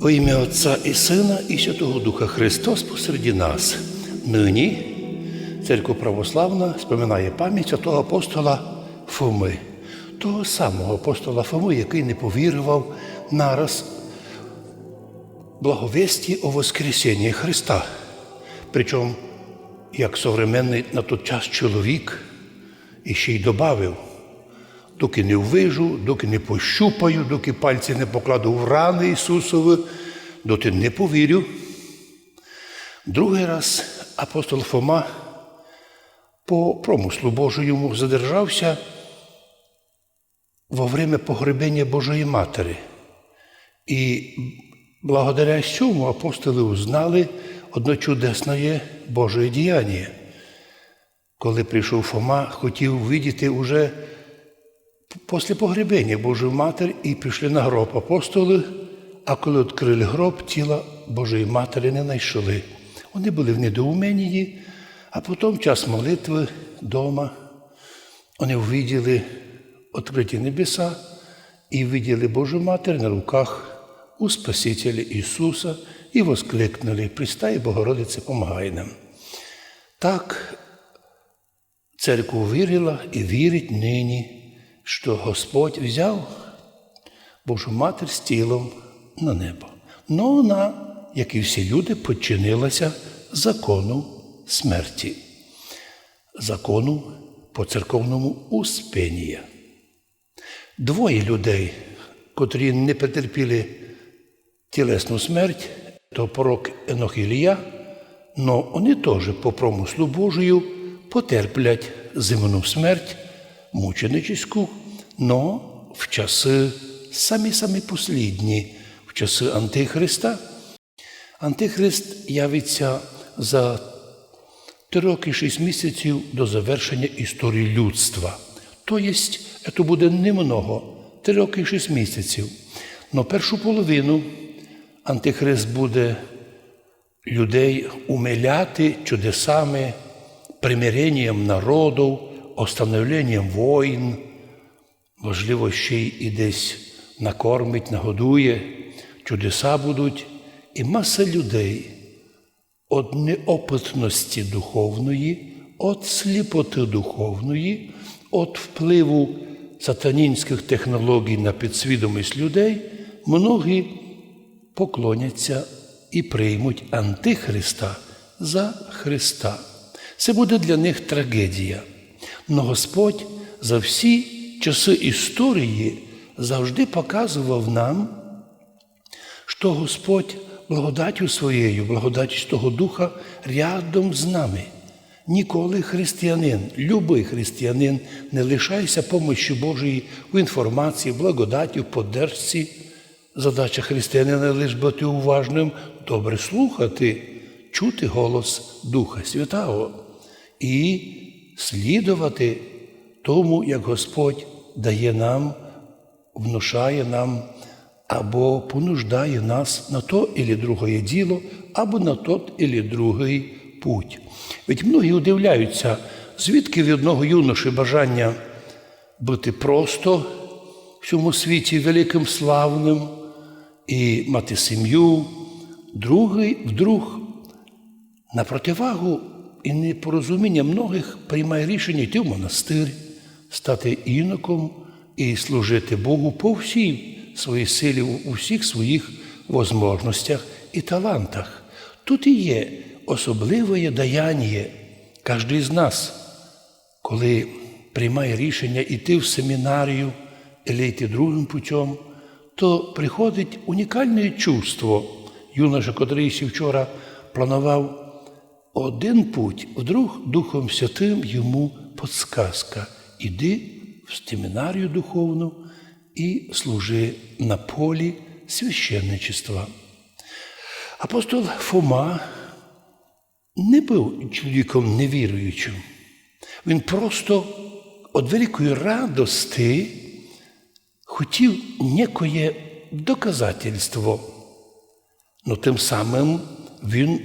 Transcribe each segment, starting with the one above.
Во ім'я Отця і Сина, і Святого Духа Христос посереді нас. Нині Церква Православна споминає пам'ять святого апостола Фоми, того самого апостола Фоми, який не повірував нараз благовесті о Воскресенні Христа. Причому, як современний на той час чоловік, і ще й добавив, доки не ввижу, доки не пощупаю, доки пальці не покладу в рани Ісусові, доти не повірю. Другий раз апостол Фома по промислу Божому задержався во время погребення Божої Матері. І благодаря цьому апостоли узнали одно чудесне Боже діяння. Коли прийшов Фома, хотів видіти уже після погребення Божу Матір і пішли на гроб апостоли, а коли відкрили гроб, тіла Божої Матері не знайшли. Вони були в недоуменні, а потім час молитви вдома вони увиділи відкриті небеса і виділи Божу Матір на руках у Спасителя Ісуса і воскликнули Пристай, Богородице, помагай нам. Так церква вірила і вірить нині, що Господь взяв Божу Матір з тілом на небо. Но вона, як і всі люди, підчинилася закону смерті, закону по церковному успенія. Двоє людей, котрі не претерпіли тілесну смерть, то пророк Енох Ілія, но вони теж по промислу Божию потерплять земну смерть, мученическу, но в часи самі-самі послідні, в часи Антихриста. Антихрист явиться за три роки шість місяців до завершення історії людства. Тобто, це буде немного, три роки шість місяців. Но першу половину Антихрист буде людей умиляти чудесами, примиренням народу, остановленням воїн, можливо, ще й і десь накормить, нагодує, чудеса будуть, і маса людей від неопитності духовної, від сліпоти духовної, від впливу сатанінських технологій на підсвідомість людей, многі поклоняться і приймуть Антихриста за Христа. Це буде для них трагедія. Но Господь за всі часи історії завжди показував нам, що Господь благодаттю своєю, благодаттю Святого Духа рядом з нами. Ніколи християнин, любий християнин не лишається помощі Божої в інформації, в благодаті, в поддержці. Задача християнина лише бути уважним, добре слухати, чути голос Духа Святого і слідувати тому, як Господь дає нам, внушає нам або понуждає нас на то і друге діло, або на тот і другий путь. Ведь многі удивляються, звідки від одного юноші бажання бути просто в цьому світі великим славним і мати сім'ю, другий вдруг на противагу і непорозуміння многих приймає рішення йти в монастир, стати іноком і служити Богу по всій своїй силі, у всіх своїх возможностях і талантах. Тут і є особливе даяння кожен з нас, коли приймає рішення йти в семінарію або йти другим путем, то приходить унікальне чувство. Юноша, котрий ще вчора планував один путь, вдруг Духом Святим йому подсказка. Іди в семінарію духовну і служи на полі священничества. Апостол Фома не був чоловіком невіруючим. Він просто від великої радости хотів некоє доказательство. Ну, тим самим він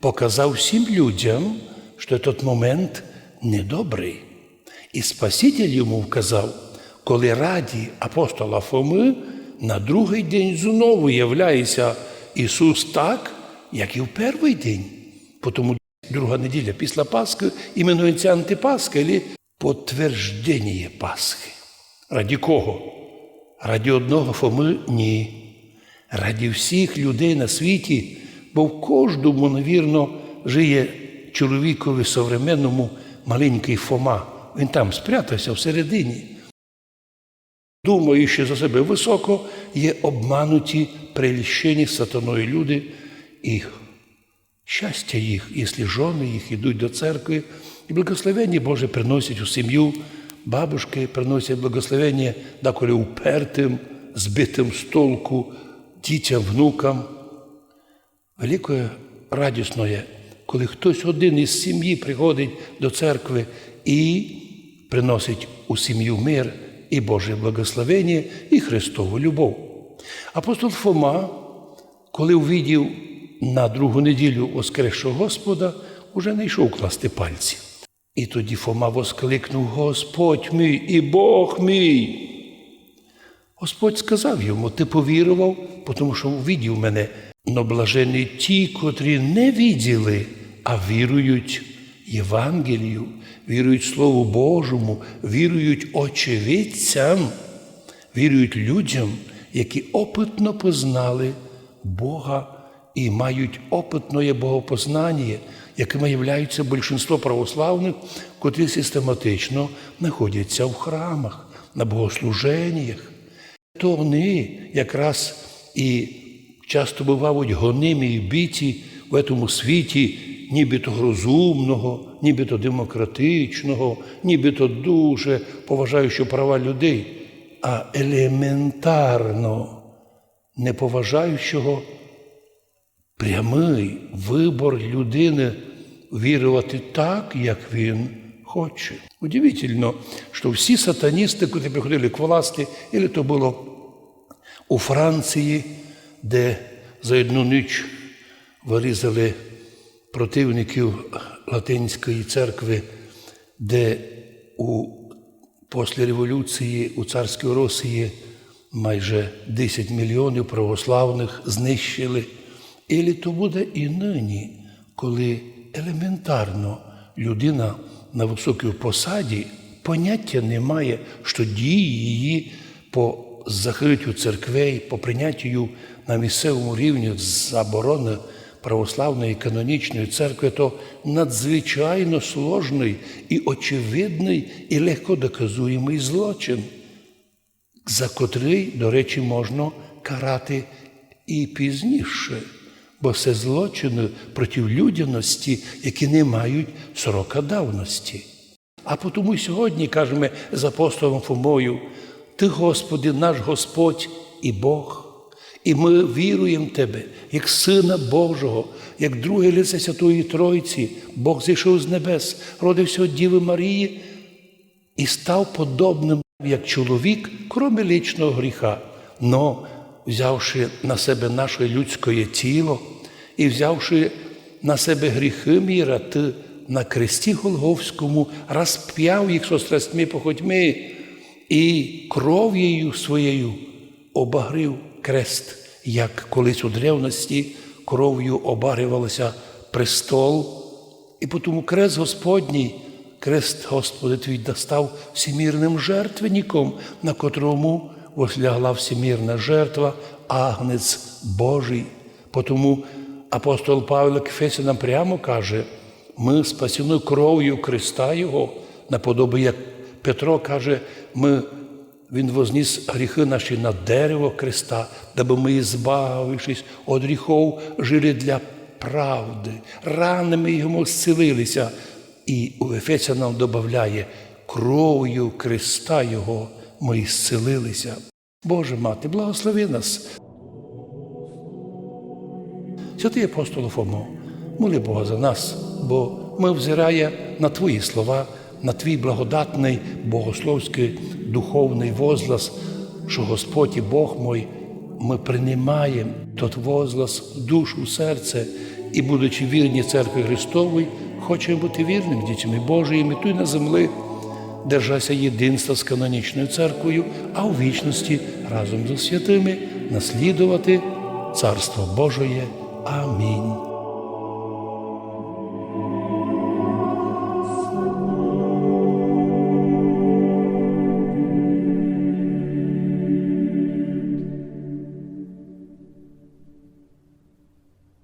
показав всім людям, що той момент недобрий. І Спаситель йому вказав, коли раді апостола Фоми на другий день знову являється Ісус так, як і в перший день. Тому друга неділя після Пасхи іменується антипасха, або підтвердження Пасхи. Раді кого? Раді одного Фоми? Ні. Раді всіх людей на світі, бо в кожному, навірно, жиє чоловікові современному маленький Фома. Він там спрятався всередині. Думаючи за себе високо, є обмануті, прельщені сатаною люди, і щастя їх, якщо жони їх йдуть до церкви, і благословення Боже приносять у сім'ю, бабушки приносять благословення деколи упертим, збитим з толку, дітям, внукам. Великою радісно є, коли хтось один із сім'ї приходить до церкви і приносить у сім'ю мир і Боже благословення, і Христову любов. Апостол Фома, коли увидів на другу неділю воскресшого Господа, уже не йшов класти пальці. І тоді Фома воскликнув: Господь мій і Бог мій. Господь сказав йому: Ти повірував, тому що увидів мене. Но блажені ті, котрі не відділи, а вірують Євангелію, вірують Слову Божому, вірують очевидцям, вірують людям, які опитно познали Бога і мають опитне богопознання, якими являються більшинство православних, котрі систематично знаходяться в храмах, на богослуженнях. То вони якраз і часто бувають гонимі і біті в цьому світі, нібито розумного, нібито демократичного, нібито дуже поважаючого права людей, а елементарно неповажаючого прямий вибор людини вірувати так, як він хоче. Удивительно, що всі сатаністи, коли приходили к власті, і то було у Франції, де за одну ніч вирізали противників Латинської церкви, де у після революції у царській Росії майже 10 мільйонів православних знищили. І то буде і нині, коли елементарно людина на високій посаді поняття не має, що дії її по закриттю церквей, по прийняттю на місцевому рівні заборони православної канонічної церкви, то надзвичайно сложний і очевидний, і легко доказуємий злочин, за котрий, до речі, можна карати і пізніше. Бо це злочини проти людяності, які не мають срока давності. А тому сьогодні кажемо з апостолом Фомою, Ти, Господи, наш Господь і Бог, і ми віруємо в Тебе, як Сина Божого, як друге лице Святої Тройці, Бог зійшов з небес, родився від Діви Марії і став подобним, як чоловік, крім лічного гріха. Но взявши на себе наше людське тіло і взявши на себе гріхи міра, ти на кресті Голговському розп'яв їх со страстьми похотьми і кров'єю своєю обагрив крест, як колись у древності кров'ю обарювалося престол. І тому крест Господній, крест Господи твій достав всімірним жертвенником, на котрому возлягла всемірна жертва, агнець Божий. Тому апостол Павло Кефесі нам прямо каже, ми спасені кров'ю Христа Його, наподоби, як Петро каже, ми, Він возніс гріхи наші на дерево Христа, даби ми, збавившись від гріхов, жили для правди, ранами Йому зцілилися. І у Ефеся нам додає, кров'ю Христа Його ми зцілилися. Боже мати, благослови нас. Святий апостол Фомо, моли Бога за нас, бо ми взирає на Твої слова, на Твій благодатний богословський духовний возглас, що Господь і Бог мой, ми приймаємо тот возглас душу, серце і, будучи вірні церкві Христової, хочемо бути вірними дітьми Божими тут на землі, держася єдинства з канонічною церквою, а у вічності разом з святими наслідувати Царство Божоє. Амінь.